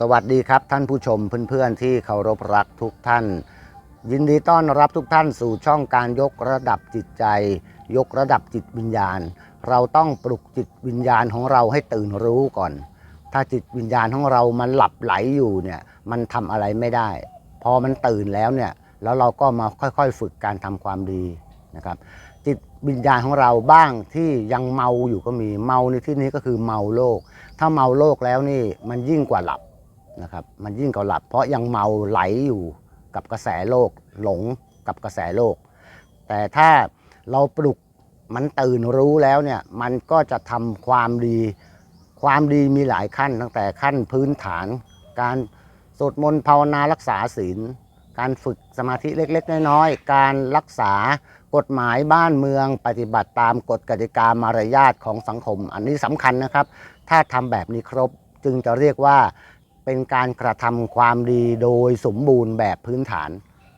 สวัสดีครับท่านผู้ชมเพื่อนๆที่เคารพรักทุกท่าน ยินดีต้อนรับทุกท่านสู่ช่องการยกระดับจิตใจ ยกระดับจิตวิญญาณ เราต้องปลุกจิตวิญญาณของเราให้ตื่นรู้ก่อน ถ้าจิตวิญญาณของเรามันหลับไหลอยู่เนี่ยมันทำอะไรไม่ได้ พอมันตื่นแล้วเนี่ยแล้วเราก็มาค่อยๆ ฝึกการทำความดีนะครับจิตวิญญาณของเราบ้างที่ยังเมาอยู่ก็มีเมาในที่นี้ก็คือเมาโลก ถ้าเมาโลกแล้วนี่มันยิ่งกว่าหลับ นะครับมันยิ่งกว่าหลับ เพราะยังเมาไหลอยู่กับกระแสโลกหลงกับกระแสโลก แต่ถ้าเราปลุกมันตื่นรู้แล้วเนี่ยมันก็จะทำความดี ความดีมีหลายขั้น ตั้งแต่ขั้นพื้นฐาน การสวดมนต์ภาวนารักษาศีล การฝึกสมาธิเล็ก ๆ น้อยๆการรักษากฎหมายบ้านเมืองปฏิบัติตามกฎกติกามารยาทของสังคม อันนี้สำคัญนะครับ ถ้าทำแบบนี้ครบจึงจะเรียกว่า เป็นการกระทำความดีโดยสมบูรณ์แบบพื้นฐาน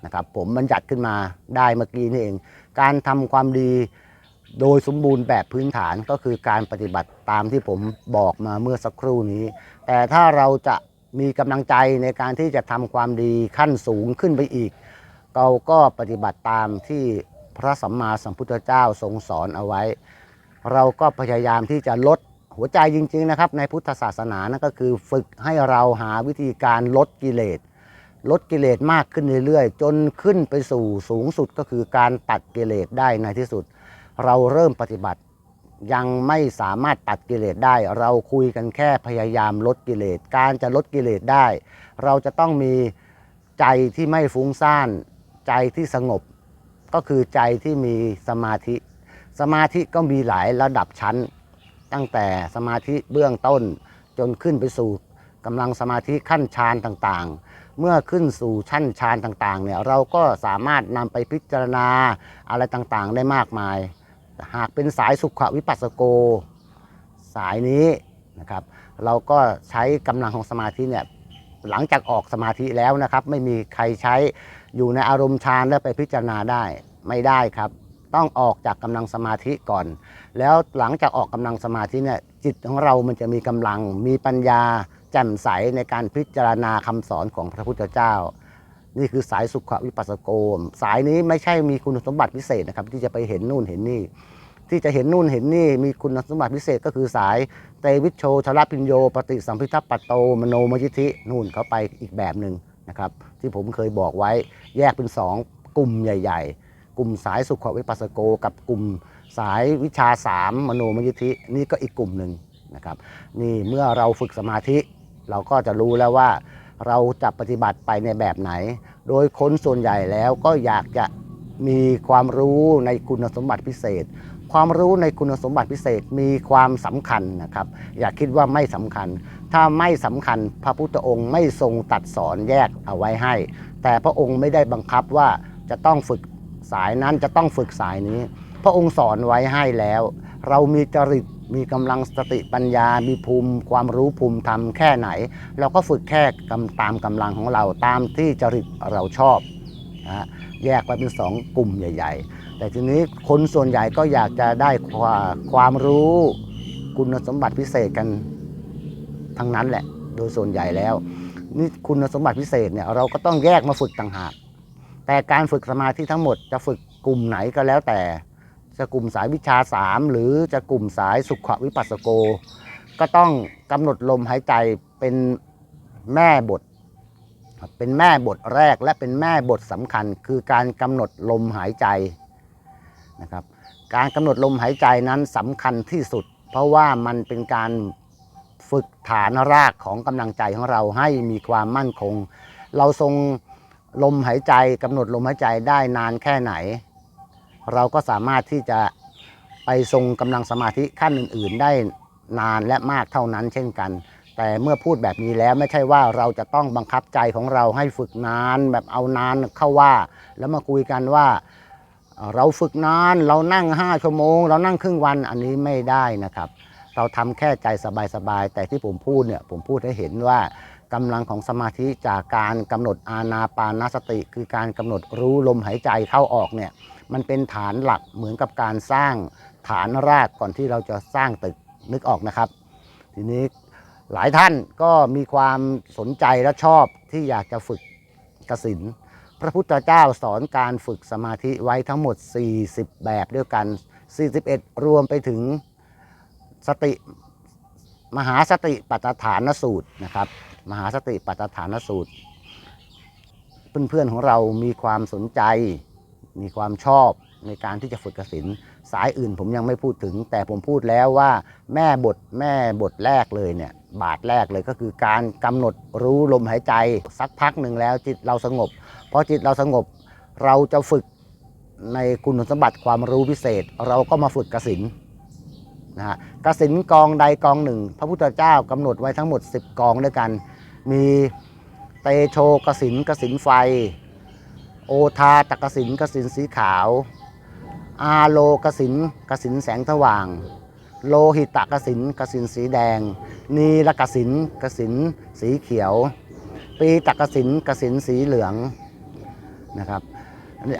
นะครับ ผมบัญญัติขึ้นมาได้เมื่อกี้นี่เอง การทำความดีโดยสมบูรณ์แบบพื้นฐานก็คือการปฏิบัติตามที่ผมบอกมาเมื่อสักครู่นี้ แต่ถ้าเราจะมีกำลังใจในการที่จะทำความดีขั้นสูงขึ้นไปอีก เราก็ปฏิบัติตามที่พระสัมมาสัมพุทธเจ้าทรงสอนเอาไว้ เราก็พยายามที่จะลด หัวใจจริงๆนะครับในพุทธศาสนานั่นก็คือฝึกให้เราหาวิธีการลดกิเลสลดกิเลสมากขึ้นเรื่อยๆ จนขึ้นไปสู่สูงสุดก็คือการตัดกิเลสได้ในที่สุด เราเริ่มปฏิบัติยังไม่สามารถตัดกิเลสได้ เราคุยกันแค่พยายามลดกิเลสการจะลดกิเลสได้ เราจะต้องมีใจที่ไม่ฟุ้งซ่าน ใจที่สงบ ก็คือใจที่มีสมาธิ สมาธิก็มีหลายระดับชั้น ตั้งแต่สมาธิเบื้องต้น จนขึ้นไปสู่กำลังสมาธิขั้นฌานต่างๆ เมื่อขึ้นสู่ชั้นฌานต่างๆเนี่ยเราก็สามารถนำไปพิจารณาอะไรต่างๆได้มากมาย หากเป็นสายสุขวิปัสสโก สายนี้นะครับ เราก็ใช้กำลังของสมาธิเนี่ยหลังจากออกสมาธิแล้วนะครับ ไม่มีใครใช้อยู่ในอารมณ์ฌานแล้วไปพิจารณาได้ไม่ได้ครับ ต้องออกจากกำลังสมาธิก่อน แล้วหลังจากออกกำลังสมาธิเนี่ยจิตของเรามันจะมีกำลังมีปัญญาแจ่มใสในการพิจารณาคำสอนของพระพุทธเจ้า นี่คือสายสุขวิปัสสโกม สายนี้ไม่ใช่มีคุณสมบัติพิเศษนะครับที่จะไปเห็นนู่นเห็นนี่ที่จะเห็นนู่นเห็นนี่มีคุณสมบัติพิเศษก็คือสายเตวิชโชชลพิญโยปฏิสัมพิทัปปตโตมโนมยิทธินู่นเขาไปอีกแบบหนึ่งนะครับที่ผมเคยบอกไว้แยกเป็นสองกลุ่มใหญ่ ๆ กลุ่มสายสุขวิปัสสโก กับกลุ่มสายวิชาสามมโนมยิทธินี่ก็อีกกลุ่มหนึ่งนะครับนี่เมื่อเราฝึกสมาธิ เราก็จะรู้แล้วว่า เราจะปฏิบัติไปในแบบไหน โดยคนส่วนใหญ่แล้วก็อยากจะมีความรู้ในคุณสมบัติพิเศษ ความรู้ในคุณสมบัติพิเศษมีความสำคัญนะครับ อย่าคิดว่าไม่สำคัญ ถ้าไม่สำคัญพระพุทธองค์ไม่ทรงตัดสอนแยกเอาไว้ให้ แต่พระองค์ไม่ได้บังคับว่าจะต้องฝึก สายนั้นจะต้องฝึกสายนี้ พระองค์สอนไว้ให้แล้ว เรามีจริตมีกำลังสติปัญญา มีภูมิ ความรู้ภูมิธรรมแค่ไหน เราก็ฝึกแค่ตามกำลังของเราตามที่จริตเราชอบนะฮะแยกไว้เป็นสองกลุ่มใหญ่ ๆ แต่ทีนี้คนส่วนใหญ่ก็อยากจะได้ความความรู้คุณสมบัติพิเศษกันทั้งนั้นแหละ โดยส่วนใหญ่แล้ว นี่คุณสมบัติพิเศษเนี่ยเราก็ต้องแยกมาฝึกต่างหาก แต่การฝึกสมาธิทั้งหมดจะฝึกกลุ่มไหนก็แล้วแต่ จะกลุ่มสายวิชาสามหรือจะกลุ่มสายสุขวิปัสสโก ก็ต้องกำหนดลมหายใจเป็นแม่บท เป็นแม่บทแรกและเป็นแม่บทสำคัญ คือการกำหนดลมหายใจนะครับการกำหนดลมหายใจนั้นสำคัญที่สุด เพราะว่ามันเป็นการฝึกฐานรากของกำลังใจของเราให้มีความมั่นคง เราทรง ลมหายใจกำหนดลมหายใจได้นานแค่ไหน เราก็สามารถที่จะไปทรงกำลังสมาธิขั้นอื่น ๆ ได้นานและมากเท่านั้นเช่นกัน แต่เมื่อพูดแบบนี้แล้วไม่ใช่ว่าเราจะต้องบังคับใจของเราให้ฝึกนานแบบเอานานเข้าว่า แล้วมาคุยกันว่าเราฝึกนานเรานั่ง5ชั่วโมง เรานั่งครึ่งวันอันนี้ไม่ได้นะครับ เราทำแค่ใจสบายๆแต่ที่ผมพูดเนี่ยผมพูดให้เห็นว่า กำลังของสมาธิจากการกำหนดอานาปานสติ คือการกำหนดรู้ลมหายใจเข้าออกเนี่ยมันเป็นฐานหลักเหมือนกับการสร้างฐานรากก่อนที่เราจะสร้างตึกนึกออกนะครับ ทีนี้หลายท่านก็มีความสนใจและชอบที่อยากจะฝึกกสินพระพุทธเจ้าสอนการฝึกสมาธิไว้ทั้งหมด 40 แบบด้วยกัน 41 รวมไปถึงสติมหาสติปัฏฐานสูตรนะครับ มหาสติปัฏฐานสูตร เพื่อนๆของเรามีความสนใจ มีความชอบในการที่จะฝึกกสินสายอื่นผมยังไม่พูดถึง แต่ผมพูดแล้วว่าแม่บทแม่บทแรกเลยเนี่ยบาทแรกเลยก็คือการกำหนดรู้ลมหายใจ สักพักหนึ่งแล้วจิตเราสงบพอจิตเราสงบเราจะฝึกในคุณสมบัติความรู้พิเศษ เราก็มาฝึกกสินนะฮะกสินกองใดกองหนึ่ง พระพุทธเจ้ากำหนดไว้ทั้งหมด 10 กองด้วยกัน มีเตโชกสินกสินไฟ โอทาตกสินกสินสีขาว อาโลกสินกสินแสงสว่าง โลหิตกสินกสินสีแดง นีลกสินกสินสีเขียว ปีตกสินกสินสีเหลืองนะครับ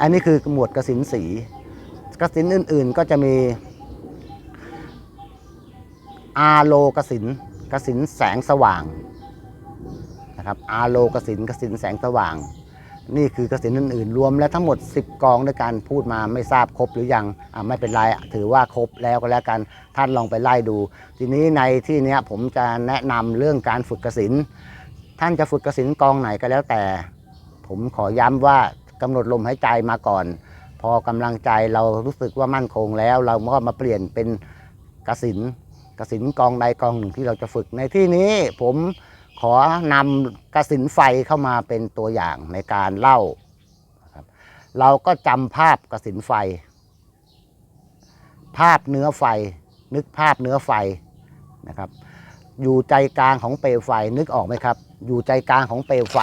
อันนี้คือหมวดกสินสีกสินอื่นๆก็จะมี อาโลกสินกสินแสงสว่าง นะครับอาโลกสินกสินแสงสว่าง นี่คือกสินอื่นๆ รวมแล้วทั้งหมด 10 กองด้วยกันพูดมาไม่ทราบครบหรือยังอไม่เป็นไรถือว่าครบแล้วก็แล้วกันท่านลองไปไล่ดู ทีนี้ในที่นี้ผมจะแนะนำเรื่องการฝึกกสินท่านจะฝึกกสินกองไหนก็แล้วแต่ ผมขอย้ำว่ากำหนดลมหายใจมาก่อน พอกำลังใจเรารู้สึกว่ามั่นคงแล้ว เราก็มาเปลี่ยนเป็นกสินกสินกองใดกองหนึ่งที่เราจะฝึกในที่นี้ผม ขอนำกระสินไฟเข้ามาเป็นตัวอย่างในการเล่าครับเราก็จำภาพกระสินไฟ ภาพเนื้อไฟ นึกภาพเนื้อไฟนะครับ อยู่ใจกลางของเปลวไฟนึกออกไหมครับ อยู่ใจกลางของเปลวไฟ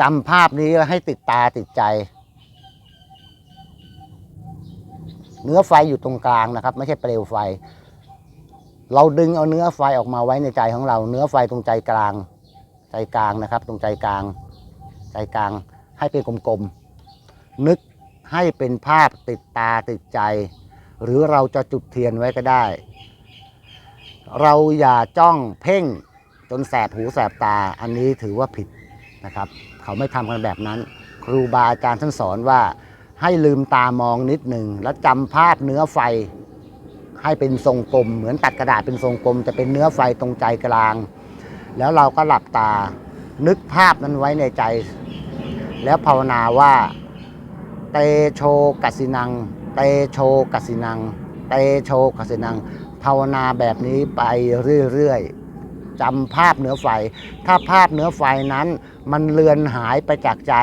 จำภาพนี้ให้ติดตาติดใจ เนื้อไฟอยู่ตรงกลางนะครับ ไม่ใช่เปลวไฟ เราดึงเอาเนื้อไฟออกมาไว้ในใจของเรา เนื้อไฟตรงใจกลาง ใจกลางนะครับ ตรงใจกลาง ใจกลางให้เป็นกลมๆนึกให้เป็นภาพติดตาติดใจ หรือเราจะจุดเทียนไว้ก็ได้ เราอย่าจ้องเพ่งจนแสบหูแสบตาอันนี้ถือว่าผิดนะครับ เขาไม่ทำกันแบบนั้น ครูบาอาจารย์ท่านสอนว่าให้ลืมตามองนิดหนึ่งแล้วจำภาพเนื้อไฟ ให้เป็นทรงกลม เหมือนตัดกระดาษเป็นทรงกลม จะเป็นเนื้อไฟตรงใจกลาง แล้วเราก็หลับตานึกภาพนั้นไว้ในใจ แล้วภาวนาว่า เตโชกัสินัง เตโชกัสินัง เตโชกัสสินัง ภาวนาแบบนี้ไปเรื่อยๆจำภาพเนื้อไฟ ถ้าภาพเนื้อไฟนั้น มันเลือนหายไปจากใจ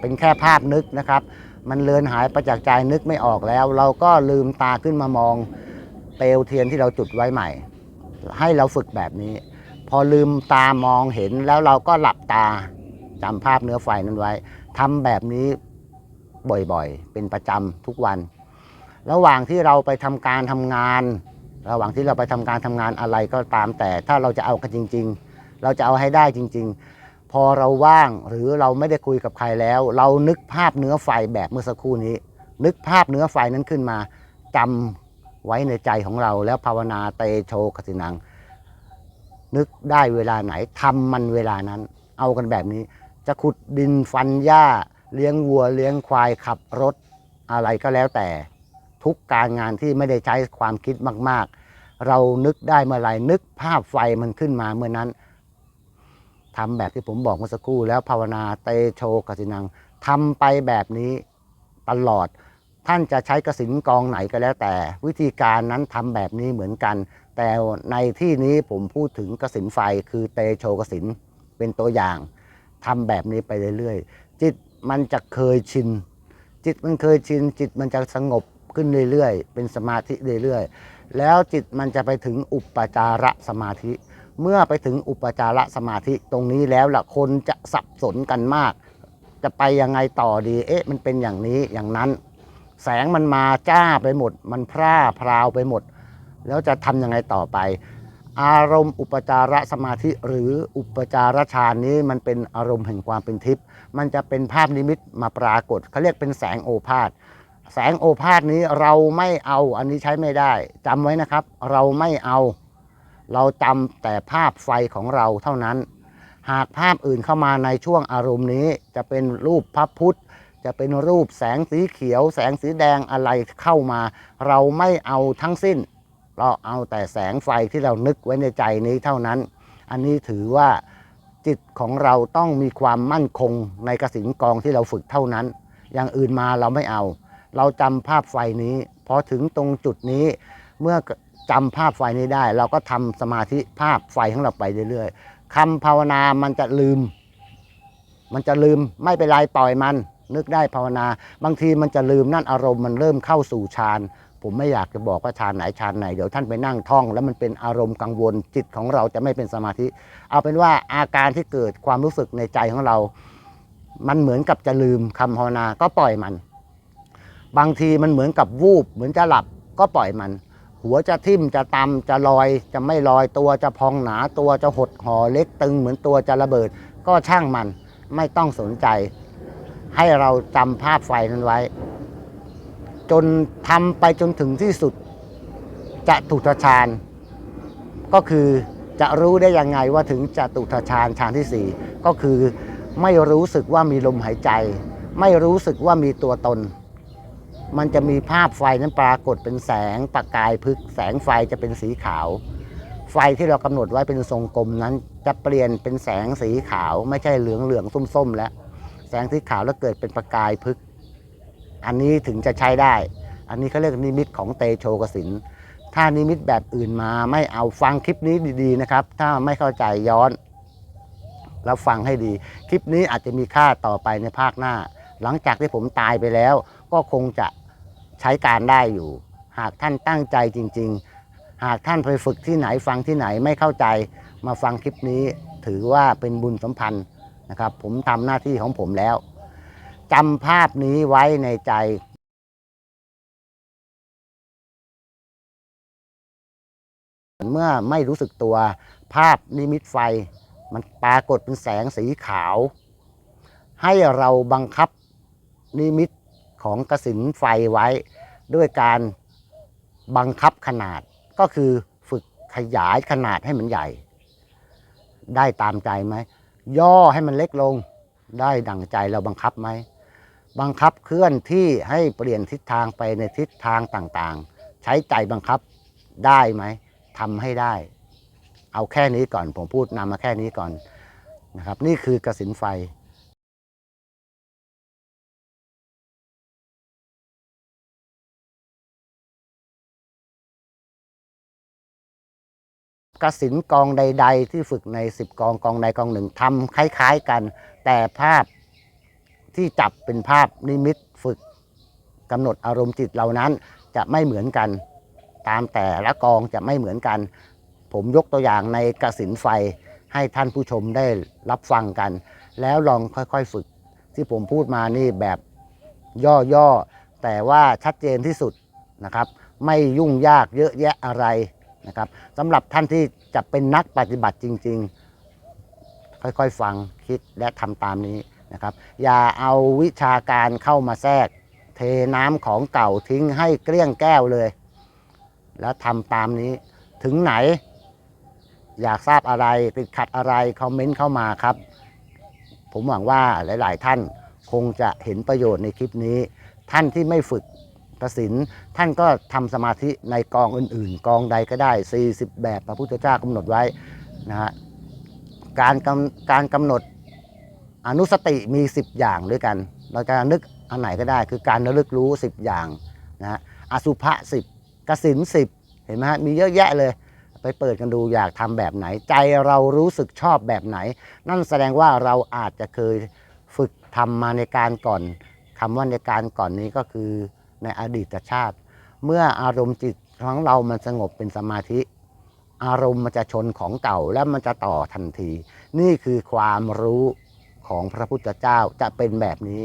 เป็นแค่ภาพนึกนะครับ มันเลือนหายไปจากใจนึกไม่ออกแล้ว เราก็ลืมตาขึ้นมามองเปลวเทียนที่เราจุดไว้ใหม่ ให้เราฝึกแบบนี้ พอลืมตามองเห็นแล้วเราก็หลับตาจำภาพเนื้อไฟนั้นไว้ทำแบบนี้บ่อยๆ เป็นประจำทุกวัน ระหว่างที่เราไปทำการทำงาน ระหว่างที่เราไปทำการทำงานอะไรก็ตามแต่ ถ้าเราจะเอากันจริง ๆ เราจะเอาให้ได้จริง ๆ พอเราว่างหรือเราไม่ได้คุยกับใครแล้ว เรานึกภาพเนื้อไฟแบบเมื่อสักครู่นี้ นึกภาพเนื้อไฟนั้นขึ้นมาจำไว้ในใจของเราแล้วภาวนาเตโชกสินัง นึกได้เวลาไหนทำมันเวลานั้น เอากันแบบนี้ จะขุดดินฟันหญ้า เลี้ยงวัวเลี้ยงควายขับรถอะไรก็แล้วแต่ ทุกการงานที่ไม่ได้ใช้ความคิดมาก ๆ เรานึกได้เมื่อไหร่นึกภาพไฟมันขึ้นมาเมื่อนั้น ทำแบบที่ผมบอกเมื่อสักครู่แล้วภาวนาเตโชกสินังทำไปแบบนี้ตลอด ท่านจะใช้กสินกองไหนก็แล้วแต่ วิธีการนั้นทำแบบนี้เหมือนกัน แต่ในที่นี้ผมพูดถึงกสินไฟคือเตโชกสินเป็นตัวอย่างทำแบบนี้ไปเรื่อยๆ จิตมันจะเคยชิน จิตมันเคยชิน จิตมันจะสงบขึ้นเรื่อยๆ เป็นสมาธิเรื่อยๆ แล้วจิตมันจะไปถึงอุปจาระสมาธิ เมื่อไปถึงอุปจาระสมาธิตรงนี้แล้วล่ะคนจะสับสนกันมาก จะไปยังไงต่อดี เอ๊ะ มันเป็นอย่างนี้อย่างนั้น แสงมันมาจ้าไปหมด มันพร่าพราวไปหมด แล้วจะทำยังไงต่อไป อารมณ์อุปจารสมาธิหรืออุปจารฌานนี้มันเป็นอารมณ์แห่งความเป็นทิพย์มันจะเป็นภาพนิมิตมาปรากฏเขาเรียกเป็นแสงโอภาษแสงโอภาสนี้เราไม่เอาอันนี้ใช้ไม่ได้จำไว้นะครับ เราไม่เอา เราจำแต่ภาพไฟของเราเท่านั้น หากภาพอื่นเข้ามาในช่วงอารมณ์นี้ จะเป็นรูปพระพุทธ จะเป็นรูปแสงสีเขียว แสงสีแดงอะไรเข้ามา เราไม่เอาทั้งสิ้น เราเอาแต่แสงไฟที่เรานึกไว้ในใจนี้เท่านั้น อันนี้ถือว่าจิตของเราต้องมีความมั่นคงในกสินกองที่เราฝึกเท่านั้น อย่างอื่นมาเราไม่เอา เราจำภาพไฟนี้พอถึงตรงจุดนี้เมื่อ จำภาพไฟนี้ได้ เราก็ทำสมาธิภาพไฟของเราไปเรื่อยๆคำภาวนามันจะลืม มันจะลืมไม่เป็นไรปล่อยมัน นึกได้ภาวนา บางทีมันจะลืมนั่นอารมณ์มันเริ่มเข้าสู่ฌานผมไม่อยากจะบอกว่าฌานไหนฌานไหนเดี๋ยวท่านไปนั่งท่อง แล้วมันเป็นอารมณ์กังวลจิตของเราจะไม่เป็นสมาธิ เอาเป็นว่าอาการที่เกิดความรู้สึกในใจของเรา มันเหมือนกับจะลืมคำภาวนาก็ปล่อยมัน บางทีมันเหมือนกับวูบเหมือนจะหลับก็ปล่อยมัน หัวจะทิ่มจะตำจะลอย จะไม่ลอยตัวจะพองหนาตัวจะหดห่อเล็กตึงเหมือนตัวจะระเบิด ก็ช่างมันไม่ต้องสนใจ ให้เราจำภาพไฟนั้นไว้ จนทำไปจนถึงที่สุด จะตุทชานก็คือจะรู้ได้ยังไงว่าถึงจะตุทชานฌานที่สี่ก็คือไม่รู้สึกว่ามีลมหายใจ ไม่รู้สึกว่ามีตัวตน มันจะมีภาพไฟนั้นปรากฏเป็นแสงประกายพึกแสงไฟจะเป็นสีขาว ไฟที่เรากำหนดไว้เป็นทรงกลมนั้น จะเปลี่ยนเป็นแสงสีขาว ไม่ใช่เหลืองเหลืองส้มส้มๆ แล้ว แสงสีขาวแล้วเกิดเป็นประกายพึก อันนี้ถึงจะใช้ได้ อันนี้เขาเรียกนิมิตของเตโชกสินถ้านิมิตแบบอื่นมาไม่เอาฟังคลิปนี้ดีๆนะครับ ถ้าไม่เข้าใจย้อนแล้วฟังให้ดี คลิปนี้อาจจะมีค่าต่อไปในภาคหน้า หลังจากที่ผมตายไปแล้ว ก็คงจะใช้การได้อยู่ หากท่านตั้งใจจริง ๆ หากท่านไปฝึกที่ไหนฟังที่ไหนไม่เข้าใจ มาฟังคลิปนี้ถือว่าเป็นบุญสัมพันธ์นะครับ ผมทำหน้าที่ของผมแล้วจำภาพนี้ไว้ในใจเมื่อไม่รู้สึกตัวภาพนิมิตไฟ มันปรากฏเป็นแสงสีขาว ให้เราบังคับนิมิต ของกระสินไฟไว้ ด้วยการบังคับขนาดก็คือฝึกขยายขนาดให้มันใหญ่ ได้ตามใจไหม ย่อให้มันเล็กลง ได้ดั่งใจเราบังคับไหม บังคับเคลื่อนที่ให้เปลี่ยนทิศทางไปในทิศทางต่างๆ ใช้ใจบังคับได้ไหมทำให้ได้ เอาแค่นี้ก่อนผมพูดนำมาแค่นี้ก่อนนะครับ นี่คือกระสินไฟ กสินกองใด ๆ ที่ฝึกใน 10 กองกองใดกองหนึ่งทำคล้าย ๆกัน แต่ภาพที่จับเป็นภาพนิมิตฝึกกำหนดอารมณ์จิตเหล่านั้นจะไม่เหมือนกัน ตามแต่ละกองจะไม่เหมือนกัน ผมยกตัวอย่างในกสินไฟให้ท่านผู้ชมได้รับฟังกัน แล้วลองค่อยๆฝึก ที่ผมพูดมานี่แบบย่อๆแต่ว่าชัดเจนที่สุดนะครับ ไม่ยุ่งยากเยอะแยะอะไร นะครับสำหรับท่านที่จะเป็นนักปฏิบัติจริง ๆ ค่อยๆฟังคิดและทำตามนี้นะครับ อย่าเอาวิชาการเข้ามาแทรก เทน้ำของเก่าทิ้งให้เกลี้ยงแก้วเลย แล้วทำตามนี้ถึงไหน อยากทราบอะไรติดขัดอะไร คอมเมนต์เข้ามาครับ ผมหวังว่าหลาย ๆ ท่านคงจะเห็นประโยชน์ในคลิปนี้ ท่านที่ไม่ฝึก กสินท่านก็ทำสมาธิในกองอื่น ๆ กองใดก็ได้ 40 แบบพระพุทธเจ้ากำหนดไว้นะฮะการกำการกำหนดอนุสติมี 10 อย่างด้วยกัน เราจะนึกอันไหนก็ได้คือการระลึกรู้ 10 อย่างนะฮะอสุภะสิบกสินสิบเห็นไหมฮะมีเยอะแยะเลย ไปเปิดกันดูอยากทำแบบไหน ใจเรารู้สึกชอบแบบไหน นั่นแสดงว่าเราอาจจะเคยฝึกทำมาในการก่อนคำว่าในการก่อนนี้ก็คือ ในอดีตชาติ เมื่ออารมณ์จิตของเรามันสงบเป็นสมาธิ อารมณ์มันจะชนของเก่าและมันจะต่อทันที นี่คือความรู้ของพระพุทธเจ้าจะเป็นแบบนี้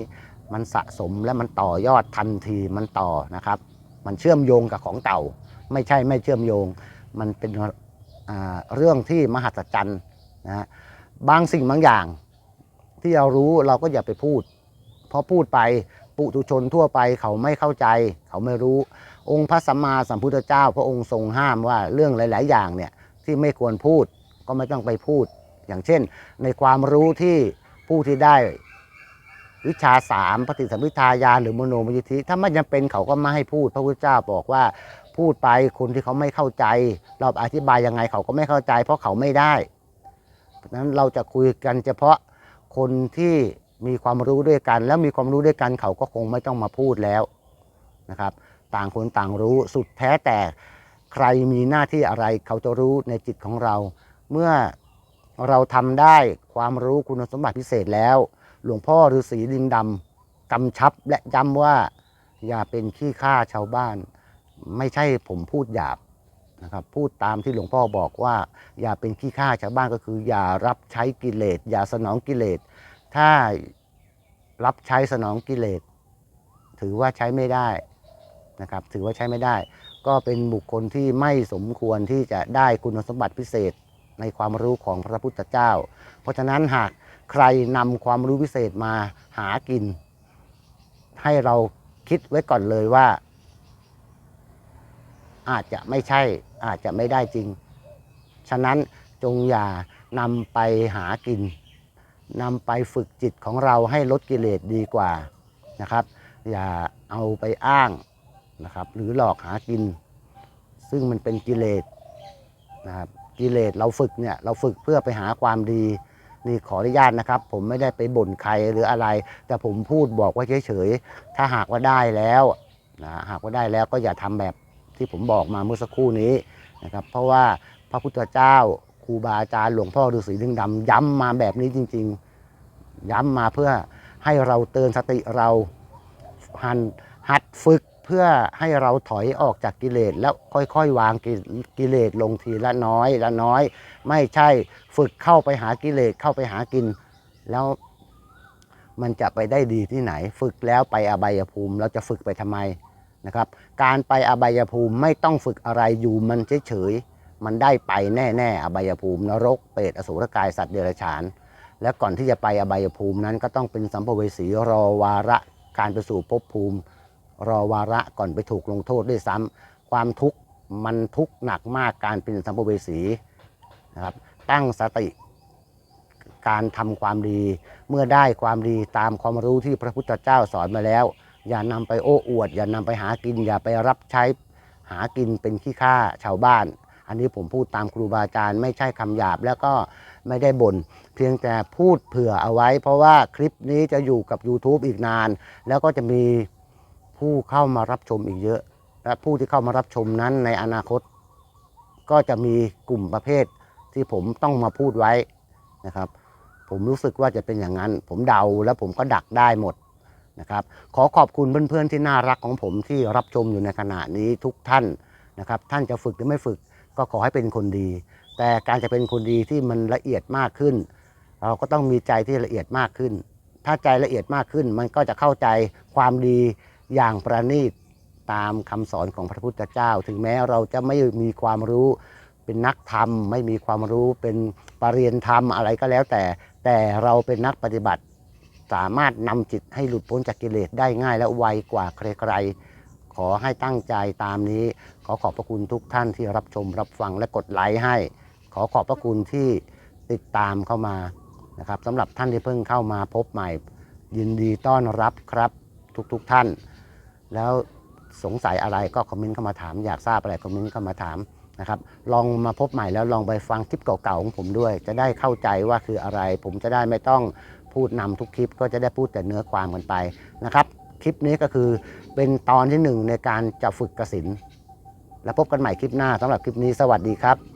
มันสะสมและมันต่อยอดทันทีมันต่อนะครับ มันเชื่อมโยงกับของเก่า ไม่ใช่ไม่เชื่อมโยง มันเป็นเรื่องที่มหัศจรรย์นะฮะบางสิ่งบางอย่าง ที่เรารู้เราก็อย่าไปพูด เพราะพูดไป ปุถุชนทั่วไปเขาไม่เข้าใจ เขาไม่รู้ องค์พระสัมมาสัมพุทธเจ้า พระองค์ทรงห้ามว่าเรื่องหลาย ๆ อย่างเนี่ยที่ไม่ควรพูดก็ไม่ต้องไปพูด อย่างเช่น ในความรู้ที่ผู้ที่ได้วิชาสามปฏิสัมพิทายานหรือมโนมยิทธิถ้าไม่จำเป็นเขาก็ไม่ให้พูด พระพุทธเจ้าบอกว่าพูดไปคนที่เขาไม่เข้าใจ เราอธิบายยังไงเขาก็ไม่เข้าใจ เพราะเขาไม่ได้เพราะนั้นเราจะคุยกันเฉพาะคนที่ มีความรู้ด้วยกัน แล้วมีความรู้ด้วยกันเขาก็คงไม่ต้องมาพูดแล้วนะครับ ต่างคนต่างรู้สุดแท้แต่ใครมีหน้าที่อะไรเขาจะรู้ในจิตของเรา เมื่อเราทำได้ความรู้คุณสมบัติพิเศษแล้ว หลวงพ่อฤาษีลิงดำกำชับและย้ำว่า อย่าเป็นขี้ข้าชาวบ้าน ไม่ใช่ผมพูดหยาบนะครับพูดตามที่หลวงพ่อบอกว่า อย่าเป็นขี้ข้าชาวบ้านก็คือ อย่ารับใช้กิเลสอย่าสนองกิเลส ถ้ารับใช้สนองกิเลสถือว่าใช้ไม่ได้นะครับ ถือว่าใช้ไม่ได้ ก็เป็นบุคคลที่ไม่สมควรที่จะได้คุณสมบัติพิเศษในความรู้ของพระพุทธเจ้า เพราะฉะนั้นหากใครนำความรู้พิเศษมาหากิน ให้เราคิดไว้ก่อนเลยว่า อาจจะไม่ใช่อาจจะไม่ได้จริง ฉะนั้นจงอย่านำไปหากิน นำไปฝึกจิตของเราให้ลดกิเลสดีกว่านะครับ อย่าเอาไปอ้างนะครับ หรือหลอกหากิน ซึ่งมันเป็นกิเลสนะครับกิเลสเราฝึกเนี่ยเราฝึกเพื่อไปหาความดีนี่ขออนุญาตนะครับ ผมไม่ได้ไปบ่นใครหรืออะไร แต่ผมพูดบอกว่าเฉยๆถ้าหากว่าได้แล้วนะหากว่าได้แล้วก็อย่าทำแบบที่ผมบอกมาเมื่อสักครู่นี้นะครับ เพราะว่าพระพุทธเจ้า ครูบาอาจารย์หลวงพ่อฤาษีลิงดำย้ำมาแบบนี้จริง ๆ ย้ำมาเพื่อให้เราเตือนสติเราหันหัดฝึกเพื่อให้เราถอยออกจากกิเลสแล้วค่อยๆ วางกิกิเลสลงทีละน้อยละน้อย ไม่ใช่ฝึกเข้าไปหากิเลสเข้าไปหากิน แล้วมันจะไปได้ดีที่ไหน ฝึกแล้วไปอบายภูมิ เราจะฝึกไปทำไมนะครับ การไปอบายภูมิไม่ต้องฝึกอะไรอยู่มันเฉยๆ มันได้ไปแน่ๆ อบายภูมินรก เปรตอสุรกายสัตว์เดรัจฉาน และก่อนที่จะไปอบายภูมินั้นก็ต้องเป็นสัมภเวสีรอวาระการไปสู่ภพภูมิ รอวาระก่อนไปถูกลงโทษด้วยซ้ำความทุกข์มันทุกข์หนักมากการเป็นสัมภเวสีนะครับตั้งสติการทำความดีเมื่อได้ความดีตามความรู้ที่พระพุทธเจ้าสอนมาแล้ว อย่านำไปโอ้อวด อย่านำไปหากิน อย่าไปรับใช้หากินเป็นขี้ข้าชาวบ้าน อันนี้ผมพูดตามครูบาอาจารย์ไม่ใช่คำหยาบแล้วก็ไม่ได้บ่นเพียงแต่พูดเผื่อเอาไว้ เพราะว่าคลิปนี้จะอยู่กับ YouTube อีกนาน แล้วก็จะมีผู้เข้ามารับชมอีกเยอะ และผู้ที่เข้ามารับชมนั้นในอนาคต ก็จะมีกลุ่มประเภทที่ผมต้องมาพูดไว้นะครับ ผมรู้สึกว่าจะเป็นอย่างนั้น ผมเดาแล้วผมก็ดักได้หมดนะครับขอขอบคุณเพื่อนๆที่น่ารักของผมที่รับชมอยู่ในขณะนี้ทุกท่านนะครับ ท่านจะฝึกหรือไม่ฝึก ก็ขอให้เป็นคนดี แต่การจะเป็นคนดีที่มันละเอียดมากขึ้น เราก็ต้องมีใจที่ละเอียดมากขึ้น ถ้าใจละเอียดมากขึ้น มันก็จะเข้าใจความดีอย่างประณีตตามคำสอนของพระพุทธเจ้า ถึงแม้เราจะไม่มีความรู้เป็นนักธรรม ไม่มีความรู้เป็นปรริยนธรรมอะไรก็แล้วแต่ แต่เราเป็นนักปฏิบัติ สามารถนำจิตให้หลุดพ้นจากกิเลสได้ง่ายและไวกว่าใครๆ ขอให้ตั้งใจตามนี้ ขอขอบพระคุณทุกท่านที่รับชมรับฟังและกดไลค์ให้ ขอขอบพระคุณที่ติดตามเข้ามานะครับสำหรับท่านที่เพิ่งเข้ามาพบใหม่ ยินดีต้อนรับครับทุกๆทท่าน แล้วสงสัยอะไรก็คอมเมนต์เข้ามาถาม อยากทราบอะไรคอมเมนต์เข้ามาถามนะครับลองมาพบใหม่แล้วลองไปฟังคลิปเก่าๆของผมด้วย จะได้เข้าใจว่าคืออะไร ผมจะได้ไม่ต้องพูดนำทุกคลิปก็จะได้พูดแต่เนื้อความกันไปนะครับ คลิปนี้ก็คือเป็นตอนที่หนึ่งในการจะฝึกกสิน แล้วพบกันใหม่คลิปหน้าสำหรับคลิปนี้สวัสดีครับ